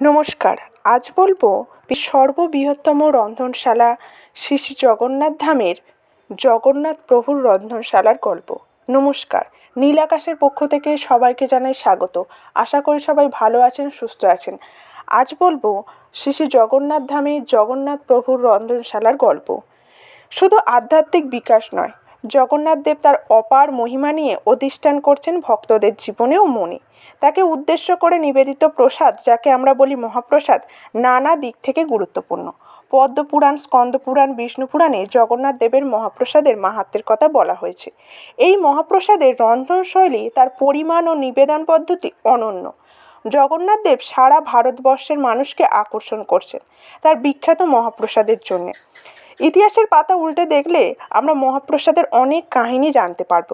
নমস্কার, আজ বলব সর্ববৃহত্তম রন্ধনশালা শ্রী শ্রী জগন্নাথ ধামের জগন্নাথ প্রভুর রন্ধনশালার গল্প। নমস্কার, নীল আকাশের পক্ষ থেকে সবাইকে জানাই স্বাগত। আশা করি সবাই ভালো আছেন, সুস্থ আছেন। আজ বলব শ্রী শ্রী জগন্নাথ ধামে জগন্নাথ প্রভুর রন্ধনশালার গল্প। শুধু আধ্যাত্মিক বিকাশ নয়, জগন্নাথ দেব তার অপার মহিমা নিয়ে অধিষ্ঠান করছেন ভক্তদের জীবনে ও মনে। তাকে উদ্দেশ্য করে নিবেদিত প্রসাদ, যাকে আমরা বলি মহাপ্রসাদ, নানা দিক থেকে গুরুত্বপূর্ণ। পদ্মপুরাণ, স্কন্দপুরাণ, বিষ্ণুপুরাণে জগন্নাথ দেবের মহাপ্রসাদের মাহাত্মের কথা বলা হয়েছে। এই মহাপ্রসাদের রন্ধনশৈলী তার পরিমাণ ও নিবেদন পদ্ধতি অনন্য। জগন্নাথ দেব সারা ভারতবর্ষের মানুষকে আকর্ষণ করছেন তার বিখ্যাত মহাপ্রসাদের জন্যে। ইতিহাসের পাতা উল্টে দেখলে আমরা মহাপ্রসাদের অনেক কাহিনী জানতে পারব।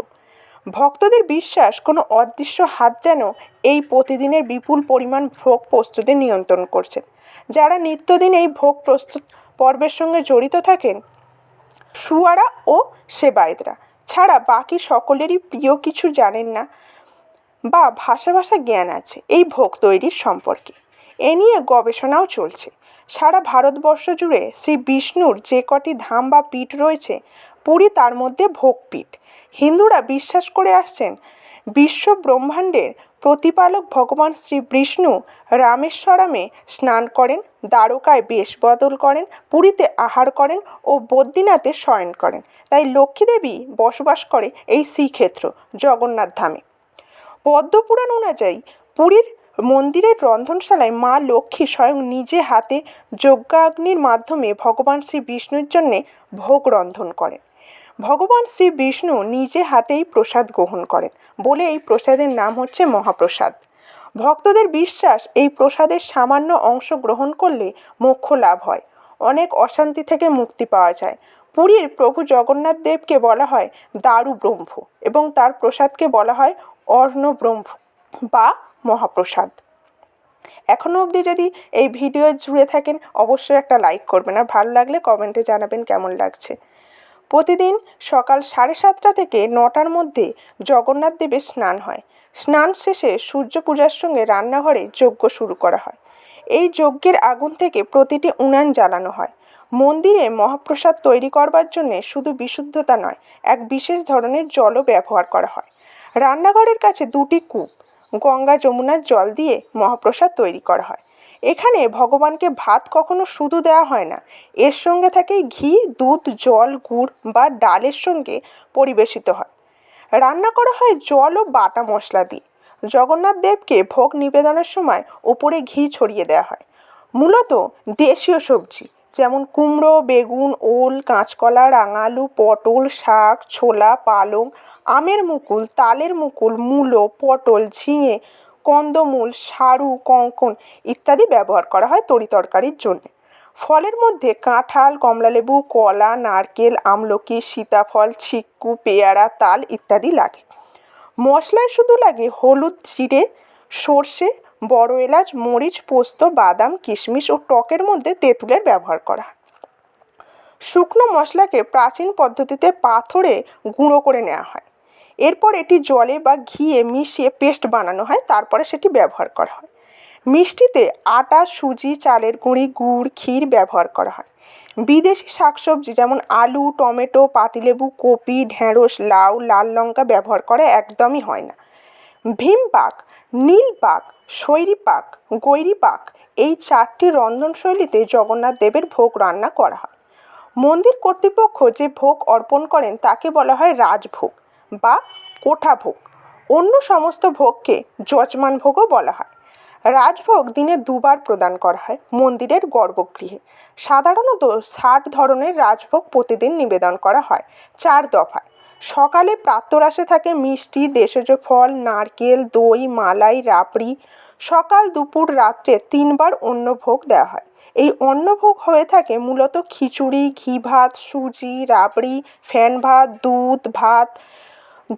ভক্তদের বিশ্বাস, কোনো অদৃশ্য হাত যেন এই প্রতিদিনের বিপুল পরিমাণ ভোগ প্রস্তুতি নিয়ন্ত্রণ করছেন যারা নিত্যদিন এই ভোগ প্রস্তুত পর্বের সঙ্গে জড়িত থাকেন, সুয়ারা ও সেবায়েতরা, ছাড়া বাকি সকলেরই প্রিয় কিছু জানেন না বা ভাষা ভাষা জ্ঞান আছে এই ভোগ তৈরির সম্পর্কে। এ নিয়ে গবেষণাও চলছে। সারা ভারতবর্ষ জুড়ে শ্রী বিষ্ণুর যে কটি ধাম বা পীঠ রয়েছে, পুরী তার মধ্যে ভোগপীঠ। হিন্দুরা বিশ্বাস করে আসছেন বিশ্ব ব্রহ্মাণ্ডের প্রতিপালক ভগবান শ্রী বিষ্ণু রামেশ্বরমে স্নান করেন, দ্বারকায় বেশ বদল করেন, পুরীতে আহার করেন ও বদ্রীনাথে শয়ন করেন। তাই লক্ষ্মী দেবী বসবাস করে এই শ্রীক্ষেত্র, জগন্নাথ ধামে। পদ্মপুরাণ অনুযায়ী পুরীর মন্দিরের রন্ধনশালায় মা লক্ষ্মী স্বয়ং নিজে হাতে যজ্ঞাগ্নির মাধ্যমে ভগবান শ্রী বিষ্ণুর জন্যে ভোগ রন্ধন করেন। ভগবান শ্রী বিষ্ণু নিজে হাতেই প্রসাদ গ্রহণ করেন বলে এই প্রসাদের নাম হচ্ছে মহাপ্রসাদ। ভক্তদের বিশ্বাস এই প্রসাদের সামান্য অংশ গ্রহণ করলে মোক্ষ লাভ হয়। অনেক অশান্তি থেকে মুক্তি পাওয়া যায়। পুরীর প্রভু জগন্নাথ দেবকে বলা হয় দারু ব্রহ্ম এবং তার প্রসাদকে বলা হয় অর্ণ ব্রহ্ম বা মহাপ্রসাদ। এখনও অবধি যদি এই ভিডিও জুড়ে থাকেন, অবশ্যই একটা লাইক করবেন আর ভালো লাগলে কমেন্টে জানাবেন কেমন লাগছে। প্রতিদিন সকাল সাড়ে সাতটা থেকে নটার মধ্যে জগন্নাথ দেবের স্নান হয়। স্নান শেষে সূর্য পূজার সঙ্গে রান্নাঘরে যজ্ঞ শুরু করা হয়। এই যজ্ঞের আগুন থেকে প্রতিটি উনান জ্বালানো হয়। মন্দিরে মহাপ্রসাদ তৈরি করবার জন্যে শুধু বিশুদ্ধতা নয়, এক বিশেষ ধরনের জলও ব্যবহার করা হয়। রান্নাঘরের কাছে দুটি কূপ, গঙ্গা যমুনার জল দিয়ে মহাপ্রসাদ তৈরি করা হয়। এখানে ভগবানকে ভাত কখনো শুধু দেওয়া হয় না, এর সঙ্গে থাকে ঘি, দুধ, জল, গুড় বা ডালের সঙ্গে পরিবেশিত হয়। রান্না করা হয় জল ও বাটা মশলা দিয়ে। জগন্নাথ দেবকে ভোগ নিবেদনের সময় ওপরে ঘি ছড়িয়ে দেওয়া হয়। মূলত দেশীয় সবজি, যেমন কুমড়ো, বেগুন, ওল, কাঁচকলা, রাঙালু, পটল, শাক, ছোলা, পালং, আমের মুকুল, তালের মুকুল, মূলো, পটল, ঝিঙে কন্দমূল, সারু, কঙ্কন ইত্যাদি ব্যবহার করা হয় তরিতরকারির জন্য। ফলের মধ্যে কাঁঠাল, কমলালেবু, কলা, নারকেল, আমলকি, সীতাফল, ছিক্কু, পেয়ারা, তাল ইত্যাদি লাগে। মশলায় শুধু লাগে হলুদ, জিরে, সর্ষে, বড় এলাচ, মরিচ, পোস্ত, বাদাম, কিশমিশ ও টকের মধ্যে তেঁতুলের ব্যবহার করা হয়। শুকনো মশলাকে প্রাচীন পদ্ধতিতে পাথরে গুঁড়ো করে নেওয়া হয়। এরপর এটি জলে বা ঘিয়ে মিশিয়ে পেস্ট বানানো হয়, তারপরে সেটি ব্যবহার করা হয়। মিষ্টিতে আটা, সুজি, চালের গুঁড়ি, গুড়, ক্ষীর ব্যবহার করা হয়। বিদেশি শাকসবজি যেমন আলু, টমেটো, পাতিলেবু, কপি ঢ্যাঁড়স লাউ, লাল লঙ্কা ব্যবহার করা একদমই হয় না। ভীম পাক নীল পাক শৈরী পাক গৈরী পাক এই চারটি রন্ধনশৈলীতে জগন্নাথ দেবের ভোগ রান্না করা হয়। মন্দির কর্তৃপক্ষ যে ভোগ অর্পণ করেন তাকে বলা হয় রাজভোগ। বা কোঠা ভোগ। অন্য সমস্ত ভোগকে যজমান ভোগও বলা হয়। রাজভোগ দিনে দুবার প্রদান করা হয় মন্দিরের গর্ভগৃহে। সাধারণত ষাট ধরনের রাজভোগ প্রতিদিন নিবেদন করা হয় চার দফায়। সকালে প্রাতরাশে থাকে মিষ্টি, দেশজ ফল, নারকেল, দই, মালাই, রাবড়ি। সকাল, দুপুর, রাত্রে তিনবার অন্ন ভোগ দেওয়া হয়। এই অন্নভোগ হয়ে থাকে মূলত খিচুড়ি, ঘি ভাত, সুজি, রাবড়ি, ফ্যান ভাত, দুধ, ভাত।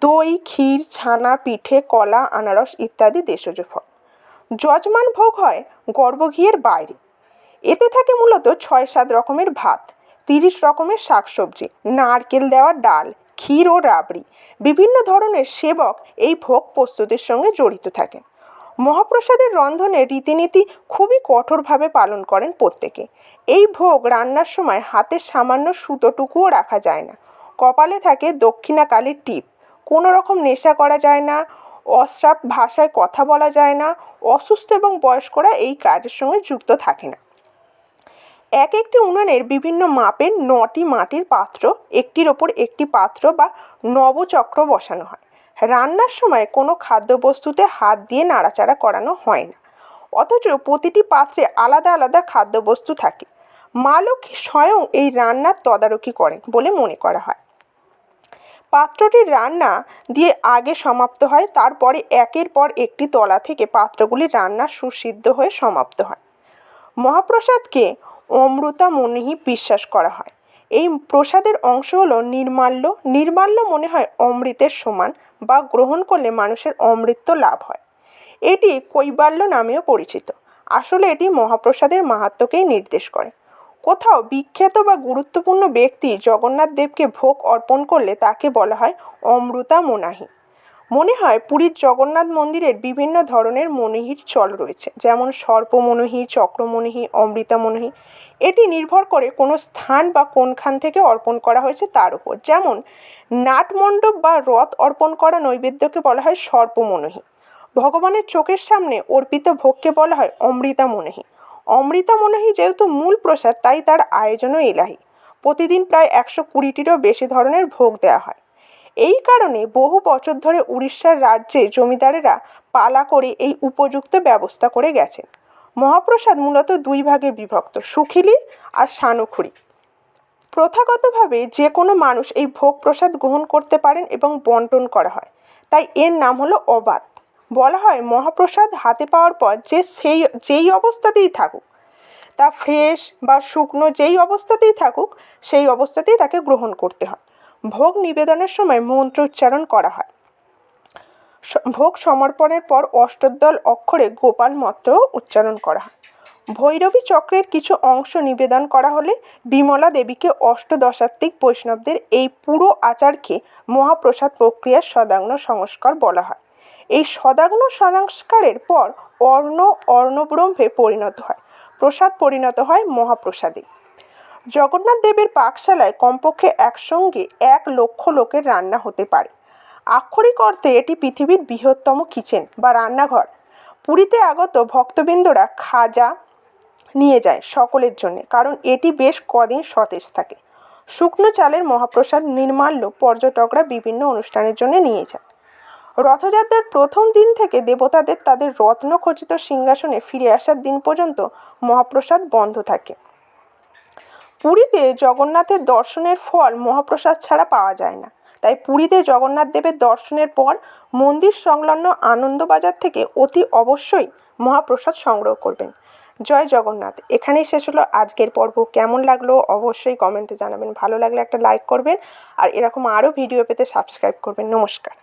দই, ক্ষীর, ছানা, পিঠে, কলা, আনারস ইত্যাদি দেশজ ফল। যজমান ভোগ হয় গর্ভগৃহের বাইরে। এতে থাকে মূলত ছয় সাত রকমের ভাত, তিরিশ রকমের শাকসবজি, নারকেল দেওয়া ডাল, ক্ষীর ও রাবড়ি। বিভিন্ন ধরনের সেবক এই ভোগ প্রস্তুতির সঙ্গে জড়িত থাকেন। মহাপ্রসাদের রন্ধনে রীতিনীতি খুবই কঠোরভাবে পালন করেন প্রত্যেকে। এই ভোগ রান্নার সময় হাতের সামান্য সুতোটুকুও রাখা যায় না। কপালে থাকে দক্ষিণাকালীর টিপ। কোনো রকম নেশা করা যায় না অশ্রাপ ভাষায় কথা বলা যায় না, অসুস্থ এবং বয়স্করা এই কাজের সঙ্গে যুক্ত থাকে না। এক একটি উনুনের বিভিন্ন মাপের নটি মাটির পাত্র, একটির ওপর একটি পাত্র বা নবচক্র বসানো হয়। রান্নার সময় কোনো খাদ্যবস্তুতে হাত দিয়ে নাড়াচাড়া করানো হয় না। অথচ প্রতিটি পাত্রে আলাদা আলাদা খাদ্যবস্তু থাকে। মা লক্ষ্মী স্বয়ং এই রান্নার তদারকি করেন বলে মনে করা হয়। পাত্রটির রান্না দিয়ে আগে সমাপ্ত হয়, তারপরে একের পর একটি তলা থেকে পাত্রগুলি রান্না সুসিদ্ধ হয়ে সমাপ্ত হয়। মহাপ্রসাদকে অমৃতা মনিহি বিশ্বাস করা হয়। এই প্রসাদের অংশ হলো নির্মাল্য। নির্মাল্য মনে হয় অমৃতের সমান বা গ্রহণ করলে মানুষের অমৃত লাভ হয়। এটি কৈবাল্য নামেও পরিচিত। আসলে এটি মহাপ্রসাদের মাহাত্মকেই নির্দেশ করে। কোথাও বিখ্যাত বা গুরুত্বপূর্ণ ব্যক্তি জগন্নাথ দেবকে ভোগ অর্পণ করলে তাকে বলা হয় অমৃতা মোনাহি। মনে হয় পুরীর জগন্নাথ মন্দিরের বিভিন্ন ধরনের মনিহির চল রয়েছে, যেমন সর্পমনোহি চক্রমনোহি অমৃতামনোহি এটি নির্ভর করে কোনো স্থান বা কোনখান থেকে অর্পণ করা হয়েছে তার উপর। যেমন নাটমণ্ডপ বা রথ অর্পণ করা নৈবেদ্যকে বলা হয় সর্পমনোহি ভগবানের চোখের সামনে অর্পিত ভোগকে বলা হয় অমৃতামনোহি অমৃতামনোহি যেহেতু মূল প্রসাদ, তাই তার আয়োজনও এলাহি। প্রতিদিন প্রায় একশো কুড়িটিরও বেশি ধরনের ভোগ দেওয়া হয়। এই কারণে বহু বছর ধরে উড়িষ্যার রাজ্যে জমিদারেরা পালা করে এই উপযুক্ত ব্যবস্থা করে গেছেন। মহাপ্রসাদ মূলত দুই ভাগে বিভক্ত, সুখিলি আর সানুখুরি। প্রথাগতভাবে যে কোনো মানুষ এই ভোগ প্রসাদ গ্রহণ করতে পারেন এবং বন্টন করা হয়। তাই এর নাম হলো অবাত বলা হয় মহাপ্রসাদ হাতে পাওয়ার পর যে সেই, যেই অবস্থাতেই থাকুক, তা ফ্রেশ বা শুকনো যেই অবস্থাতেই থাকুক, সেই অবস্থাতেই তাকে গ্রহণ করতে হয়। ভোগ নিবেদনের সময় মন্ত্র উচ্চারণ করা হয়। ভোগ সমর্পণের পর অষ্টদল অক্ষরে গোপাল মন্ত্র উচ্চারণ করা হয়। ভৈরবী চক্রের কিছু অংশ নিবেদন করা হলে বিমলা দেবীকে অষ্টদশাত্মিক বৈষ্ণবদের এই পুরো আচারকে মহাপ্রসাদ প্রক্রিয়ার সদাগ্ন সংস্কার বলা হয়। এই সদাগ্ন সংস্কারের পর অর্ণ অর্ণব্রহ্মে পরিণত হয়। প্রসাদ পরিণত হয় মহাপ্রসাদে। জগন্নাথ দেবের পাকশালায় কমপক্ষে একসঙ্গে এক লক্ষ লোকের রান্না হতে পারে। আক্ষরিক অর্থে এটি পৃথিবীর বৃহত্তম কিচেন বা রান্নাঘর। পুরীতে আগত ভক্তবৃন্দরা খাজা নিয়ে যায় সকলের জন্যে, কারণ এটি বেশ কদিন সতেজ থাকে। শুকনো চালের মহাপ্রসাদ নির্মাল্য পর্যটকরা বিভিন্ন অনুষ্ঠানের জন্য নিয়ে যান। রথযাত্রার প্রথম দিন থেকে দেবতাদের তাদের রত্নখচিত সিংহাসনে ফিরে আসার দিন পর্যন্ত মহাপ্রসাদ বন্ধ থাকে। পুরীতে জগন্নাথের দর্শনের ফল মহাপ্রসাদ ছাড়া পাওয়া যায় না। তাই পুরীতে জগন্নাথ দেবের দর্শনের পর মন্দির সংলগ্ন আনন্দবাজার থেকে অতি অবশ্যই মহাপ্রসাদ সংগ্রহ করবেন। জয় জগন্নাথ। এখানেই শেষ হলো আজকের পর্ব। কেমন লাগল অবশ্যই কমেন্টে জানাবেন। ভালো লাগলে একটা লাইক করবেন। আর এরকম আরও ভিডিও পেতে সাবস্ক্রাইব করবেন। নমস্কার।